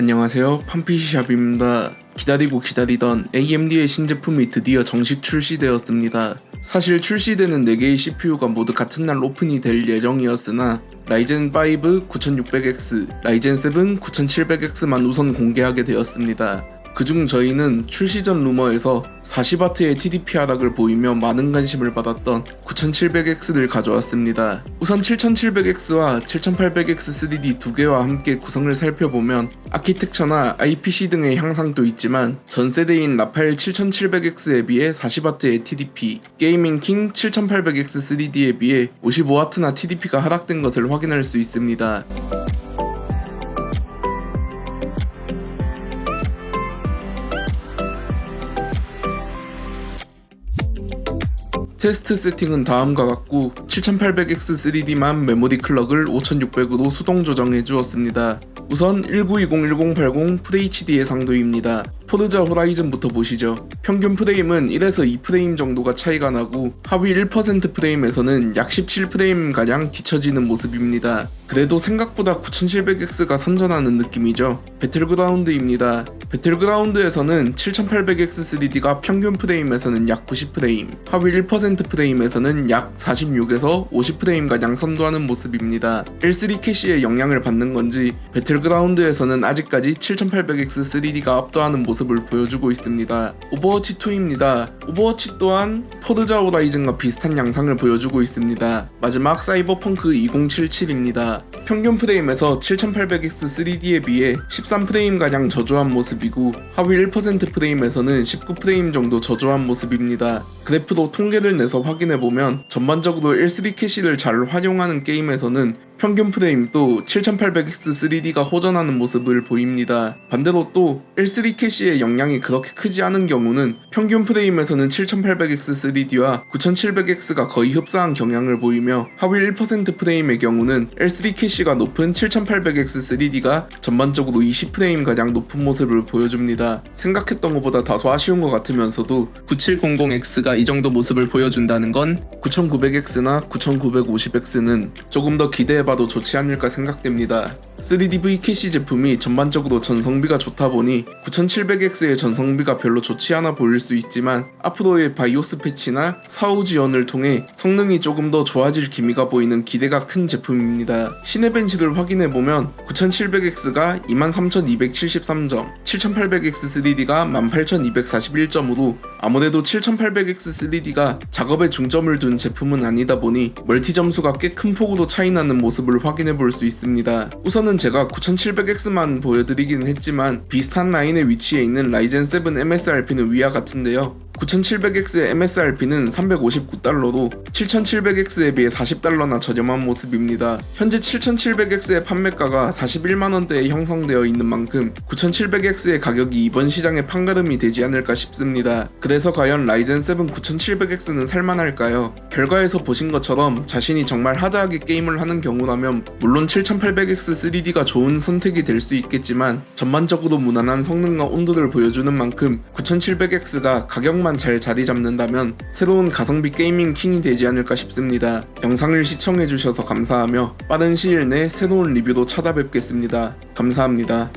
안녕하세요. 팜피시샵입니다. 기다리고 기다리던 AMD의 신제품이 드디어 정식 출시되었습니다. 사실 출시되는 4개의 CPU가 모두 같은 날 오픈이 될 예정이었으나 라이젠 5 9600X, 라이젠 7 9700X만 우선 공개하게 되었습니다. 그중 저희는 출시 전 루머에서 40W의 TDP 하락을 보이며 많은 관심을 받았던 9700X를 가져왔습니다. 우선 7700X와 7800X 3D 두 개와 함께 구성을 살펴보면 아키텍처나 IPC 등의 향상도 있지만 전 세대인 라팔 7700X에 비해 40W의 TDP, 게이밍 킹 7800X 3D에 비해 55W나 TDP가 하락된 것을 확인할 수 있습니다. 테스트 세팅은 다음과 같고 7800X 3D만 메모리 클럭을 5600으로 수동 조정해 주었습니다. 우선 1920-1080 FHD 해상도입니다. 포르자 호라이즌부터 보시죠. 평균 프레임은 1에서 2프레임 정도가 차이가 나고 하위 1% 프레임에서는 약 17프레임 가량 뒤처지는 모습입니다. 그래도 생각보다 9700X가 선전하는 느낌이죠. 배틀그라운드입니다. 배틀그라운드에서는 7800X 3D가 평균 프레임에서는 약 90프레임, 하위 1% 프레임에서는 약 46에서 50프레임 가량 선도하는 모습입니다. L3 캐시의 영향을 받는 건지 배틀그라운드에서는 아직까지 7800X 3D가 압도하는 모습 을 보여주고 있습니다. 오버워치 2입니다. 오버워치 또한 포르자 호라이즌과 비슷한 양상을 보여주고 있습니다. 마지막 사이버펑크 2077입니다. 평균 프레임에서 7800X 3D에 비해 13프레임 가량 저조한 모습이고 하위 1% 프레임에서는 19프레임 정도 저조한 모습입니다. 그래프로 통계를 내서 확인해 보면 전반적으로 L3 캐시를 잘 활용하는 게임에서는 평균 프레임도 7800X 3D가 호전하는 모습을 보입니다. 반대로 또 L3 캐시의 영향이 그렇게 크지 않은 경우는 평균 프레임에서는 7800X 3D와 9700X가 거의 흡사한 경향을 보이며 하위 1% 프레임의 경우는 L3 캐시가 높은 7800X 3D가 전반적으로 20프레임 가량 높은 모습을 보여줍니다. 생각했던 것보다 다소 아쉬운 것 같으면서도 9700X가 이 정도 모습을 보여준다는 건 9900X나 9950X는 조금 더 기대해 봐도 좋지 않을까 생각됩니다. 3DV 캐시 제품이 전반적으로 전성비가 좋다 보니 9700X의 전성비가 별로 좋지 않아 보일 수 있지만 앞으로의 바이오스 패치나 사후 지원을 통해 성능이 조금 더 좋아질 기미가 보이는 기대가 큰 제품입니다. 신의 벤치를 확인해보면 9700X가 23273점, 7800X 3D가 18241점으로 아무래도 7800X 3D가 작업에 중점을 둔 제품은 아니다 보니 멀티 점수가 꽤 큰 폭으로 차이나는 모습을 확인해 볼 수 있습니다. 우선 은 제가 9700X만 보여드리긴 했지만 비슷한 라인에 위치해 있는 라이젠 7 MSRP는 위와 같은데요. 9700X의 MSRP는 359달러로 7700X에 비해 40달러나 저렴한 모습입니다. 현재 7700X의 판매가가 41만원대에 형성되어 있는 만큼 9700X의 가격이 이번 시장에 판가름이 되지 않을까 싶습니다. 그래서 과연 라이젠 7 9700X는 살만할까요? 결과에서 보신 것처럼 자신이 정말 하드하게 게임을 하는 경우라면 물론 7800X 3D가 좋은 선택이 될 수 있겠지만 전반적으로 무난한 성능과 온도를 보여주는 만큼 9700X가 가격 만 잘 자리 잡는다면 새로운 가성비 게이밍 킹이 되지 않을까 싶습니다. 영상을 시청해주셔서 감사하며 빠른 시일 내 새로운 리뷰로 찾아뵙겠습니다. 감사합니다.